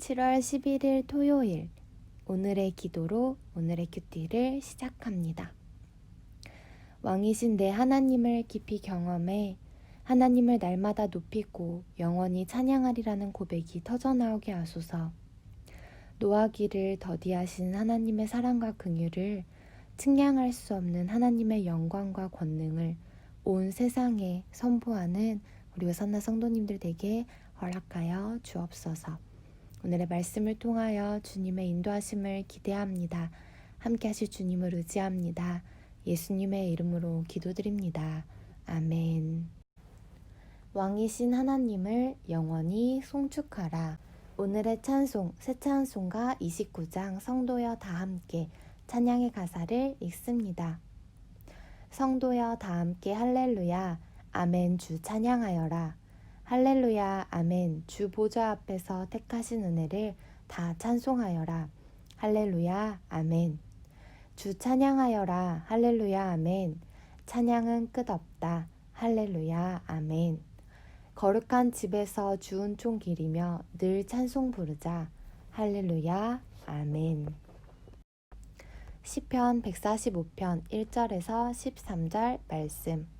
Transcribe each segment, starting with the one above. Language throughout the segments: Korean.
7월 11일 토요일 오늘의 기도로 오늘의 큐티를 시작합니다. 왕이신 내 하나님을 깊이 경험해 하나님을 날마다 높이고 영원히 찬양하리라는 고백이 터져나오게 하소서. 노하기를 더디하신 하나님의 사랑과 긍휼을 측량할 수 없는 하나님의 영광과 권능을 온 세상에 선포하는 우리 우선나 성도님들 에게 허락하여 주옵소서. 오늘의 말씀을 통하여 주님의 인도하심을 기대합니다. 함께 하실 주님을 의지합니다. 예수님의 이름으로 기도드립니다. 아멘. 왕이신 하나님을 영원히 송축하라. 오늘의 찬송, 새 찬송가 29장 성도여 다 함께 찬양의 가사를 읽습니다. 성도여 다 함께 할렐루야, 아멘 주 찬양하여라. 할렐루야, 아멘. 주 보좌 앞에서 택하신 은혜를 다 찬송하여라. 할렐루야, 아멘. 주 찬양하여라. 할렐루야, 아멘. 찬양은 끝없다. 할렐루야, 아멘. 거룩한 집에서 주운 총 기리며 늘 찬송 부르자. 할렐루야, 아멘. 시편 145편 1절에서 13절 말씀.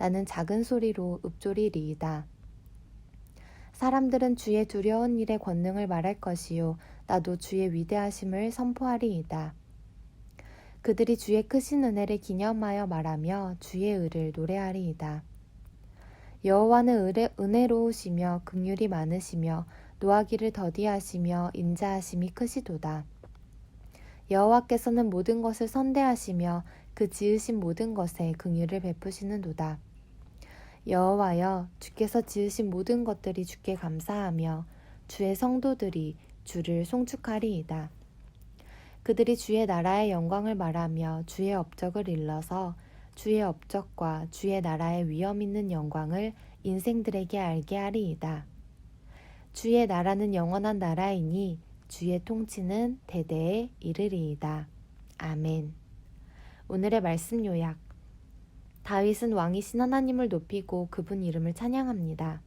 나는 작은 소리로 읊조리리이다. 사람들은 주의 두려운 일의 권능을 말할 것이요 나도 주의 위대하심을 선포하리이다. 그들이 주의 크신 은혜를 기념하여 말하며 주의 의를 노래하리이다. 여호와는 은혜로우시며 긍휼이 많으시며 노하기를 더디하시며 인자하심이 크시도다. 여호와께서는 모든 것을 선대하시며 그 지으신 모든 것에 긍휼을 베푸시는도다. 여호와여 주께서 지으신 모든 것들이 주께 감사하며 주의 성도들이 주를 송축하리이다. 그들이 주의 나라의 영광을 말하며 주의 업적을 일러서 주의 업적과 주의 나라의 위엄 있는 영광을 인생들에게 알게 하리이다. 주의 나라는 영원한 나라이니 주의 통치는 대대에 이르리이다. 아멘. 오늘의 말씀 요약. 다윗은 왕이신 하나님을 높이고 그분 이름을 찬양합니다.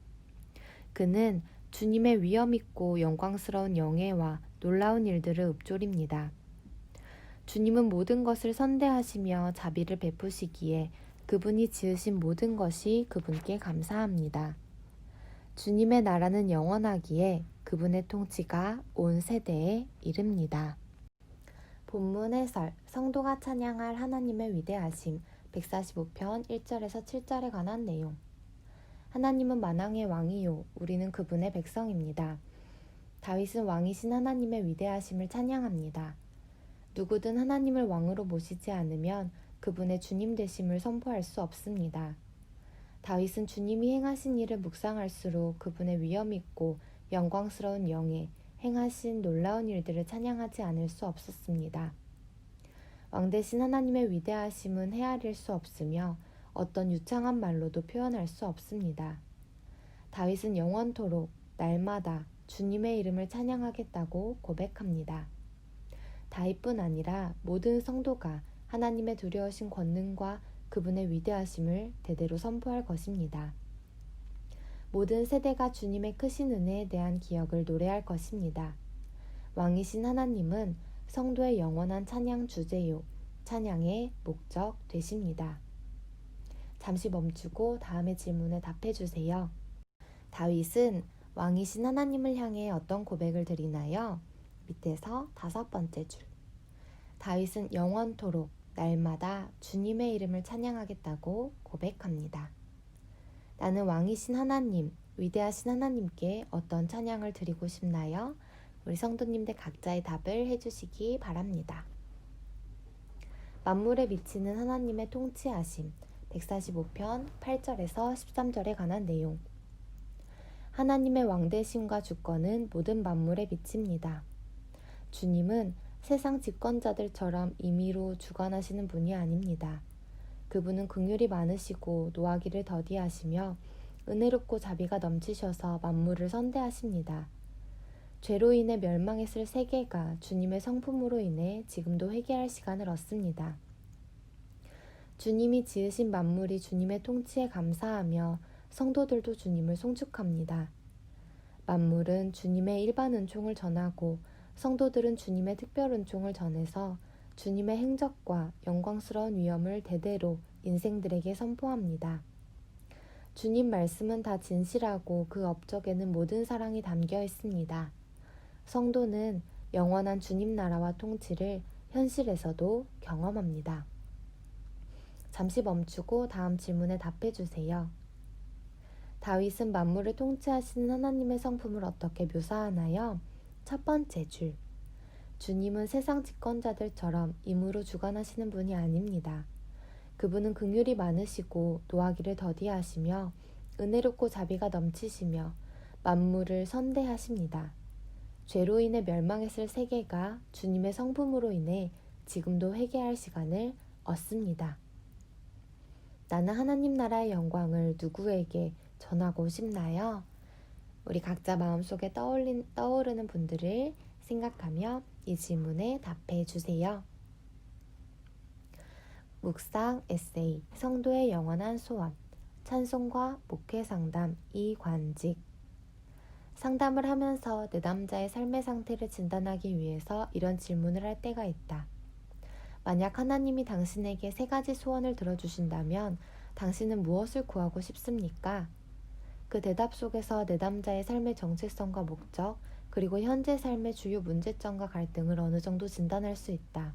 그는 주님의 위엄 있고 영광스러운 영예와 놀라운 일들을 읊조립니다. 주님은 모든 것을 선대하시며 자비를 베푸시기에 그분이 지으신 모든 것이 그분께 감사합니다. 주님의 나라는 영원하기에 그분의 통치가 온 세대에 이릅니다. 본문 해설 성도가 찬양할 하나님의 위대하심 145편 1절에서 7절에 관한 내용. 하나님은 만왕의 왕이요. 우리는 그분의 백성입니다. 다윗은 왕이신 하나님의 위대하심을 찬양합니다. 누구든 하나님을 왕으로 모시지 않으면 그분의 주님 되심을 선포할 수 없습니다. 다윗은 주님이 행하신 일을 묵상할수록 그분의 위엄 있고 영광스러운 영에 행하신 놀라운 일들을 찬양하지 않을 수 없었습니다. 왕 대신 하나님의 위대하심은 헤아릴 수 없으며 어떤 유창한 말로도 표현할 수 없습니다. 다윗은 영원토록 날마다 주님의 이름을 찬양하겠다고 고백합니다. 다윗뿐 아니라 모든 성도가 하나님의 두려우신 권능과 그분의 위대하심을 대대로 선포할 것입니다. 모든 세대가 주님의 크신 은혜에 대한 기억을 노래할 것입니다. 왕이신 하나님은 성도의 영원한 찬양 주제요, 찬양의 목적 되십니다. 잠시 멈추고 다음의 질문에 답해 주세요. 다윗은 왕이신 하나님을 향해 어떤 고백을 드리나요? 밑에서 다섯 번째 줄. 다윗은 영원토록 날마다 주님의 이름을 찬양하겠다고 고백합니다. 나는 왕이신 하나님, 위대하신 하나님께 어떤 찬양을 드리고 싶나요? 우리 성도님들 각자의 답을 해주시기 바랍니다. 만물에 미치는 하나님의 통치하심 145편 8절에서 13절에 관한 내용 하나님의 왕대심과 주권은 모든 만물에 미칩니다. 주님은 세상 집권자들처럼 임의로 주관하시는 분이 아닙니다. 그분은 긍휼이 많으시고 노하기를 더디하시며 은혜롭고 자비가 넘치셔서 만물을 선대하십니다. 죄로 인해 멸망했을 세계가 주님의 성품으로 인해 지금도 회개할 시간을 얻습니다. 주님이 지으신 만물이 주님의 통치에 감사하며 성도들도 주님을 송축합니다. 만물은 주님의 일반 은총을 전하고 성도들은 주님의 특별 은총을 전해서 주님의 행적과 영광스러운 위엄을 대대로 인생들에게 선포합니다. 주님 말씀은 다 진실하고 그 업적에는 모든 사랑이 담겨 있습니다. 성도는 영원한 주님 나라와 통치를 현실에서도 경험합니다. 잠시 멈추고 다음 질문에 답해 주세요. 다윗은 만물을 통치하시는 하나님의 성품을 어떻게 묘사하나요? 첫 번째 줄. 주님은 세상 집권자들처럼 임으로 주관하시는 분이 아닙니다. 그분은 긍휼이 많으시고 노하기를 더디하시며 은혜롭고 자비가 넘치시며 만물을 선대하십니다. 죄로 인해 멸망했을 세계가 주님의 성품으로 인해 지금도 회개할 시간을 얻습니다. 나는 하나님 나라의 영광을 누구에게 전하고 싶나요? 우리 각자 마음속에 떠올린, 떠오르는 분들을 생각하며 이 질문에 답해 주세요. 묵상 에세이 성도의 영원한 소원 찬송과 목회 상담 이관직 상담을 하면서 내담자의 삶의 상태를 진단하기 위해서 이런 질문을 할 때가 있다. 만약 하나님이 당신에게 세 가지 소원을 들어주신다면 당신은 무엇을 구하고 싶습니까? 그 대답 속에서 내담자의 삶의 정체성과 목적, 그리고 현재 삶의 주요 문제점과 갈등을 어느 정도 진단할 수 있다.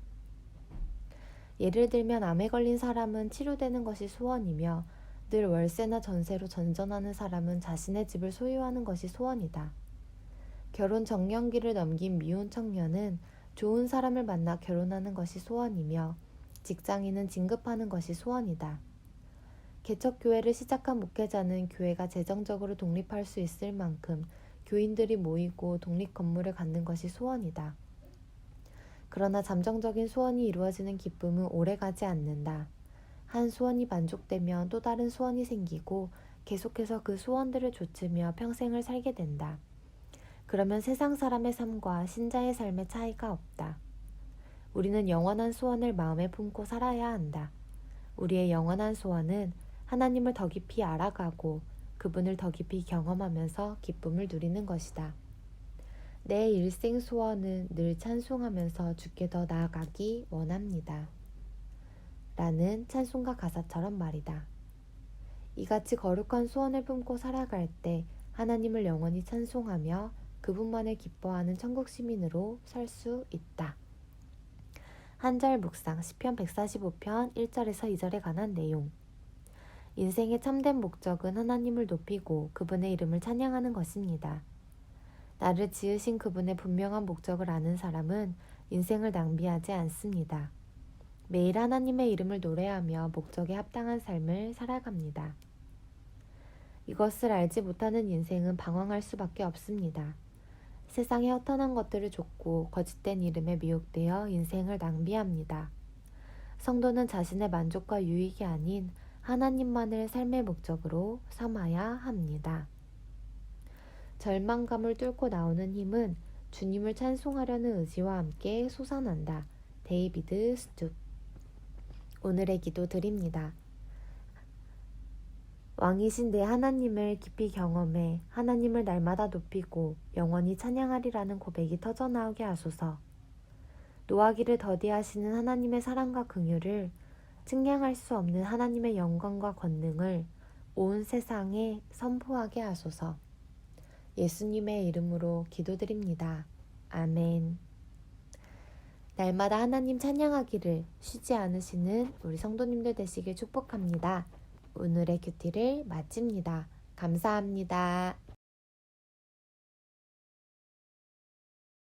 예를 들면 암에 걸린 사람은 치료되는 것이 소원이며 늘 월세나 전세로 전전하는 사람은 자신의 집을 소유하는 것이 소원이다. 결혼 정년기를 넘긴 미혼 청년은 좋은 사람을 만나 결혼하는 것이 소원이며 직장인은 진급하는 것이 소원이다. 개척교회를 시작한 목회자는 교회가 재정적으로 독립할 수 있을 만큼 교인들이 모이고 독립 건물을 갖는 것이 소원이다. 그러나 잠정적인 소원이 이루어지는 기쁨은 오래 가지 않는다. 한 소원이 만족되면 또 다른 소원이 생기고 계속해서 그 소원들을 좇으며 평생을 살게 된다. 그러면 세상 사람의 삶과 신자의 삶의 차이가 없다. 우리는 영원한 소원을 마음에 품고 살아야 한다. 우리의 영원한 소원은 하나님을 더 깊이 알아가고 그분을 더 깊이 경험하면서 기쁨을 누리는 것이다. 내 일생 소원은 늘 찬송하면서 주께 더 나아가기 원합니다. 라는 찬송가 가사처럼 말이다. 이같이 거룩한 소원을 품고 살아갈 때 하나님을 영원히 찬송하며 그분만을 기뻐하는 천국 시민으로 살수 있다. 한절 묵상 시편 145편 1절에서 2절에 관한 내용 인생의 참된 목적은 하나님을 높이고 그분의 이름을 찬양하는 것입니다. 나를 지으신 그분의 분명한 목적을 아는 사람은 인생을 낭비하지 않습니다. 매일 하나님의 이름을 노래하며 목적에 합당한 삶을 살아갑니다. 이것을 알지 못하는 인생은 방황할 수밖에 없습니다. 세상에 허탄한 것들을 쫓고 거짓된 이름에 미혹되어 인생을 낭비합니다. 성도는 자신의 만족과 유익이 아닌 하나님만을 삶의 목적으로 삼아야 합니다. 절망감을 뚫고 나오는 힘은 주님을 찬송하려는 의지와 함께 솟아난다. 데이비드 스튜 오늘의 기도 드립니다. 왕이신 내 하나님을 깊이 경험해 하나님을 날마다 높이고 영원히 찬양하리라는 고백이 터져나오게 하소서. 노하기를 더디하시는 하나님의 사랑과 긍휼을 증량할 수 없는 하나님의 영광과 권능을 온 세상에 선포하게 하소서. 예수님의 이름으로 기도드립니다. 아멘. 날마다 하나님 찬양하기를 쉬지 않으시는 우리 성도님들 되시길 축복합니다. 오늘의 큐티를 마칩니다. 감사합니다.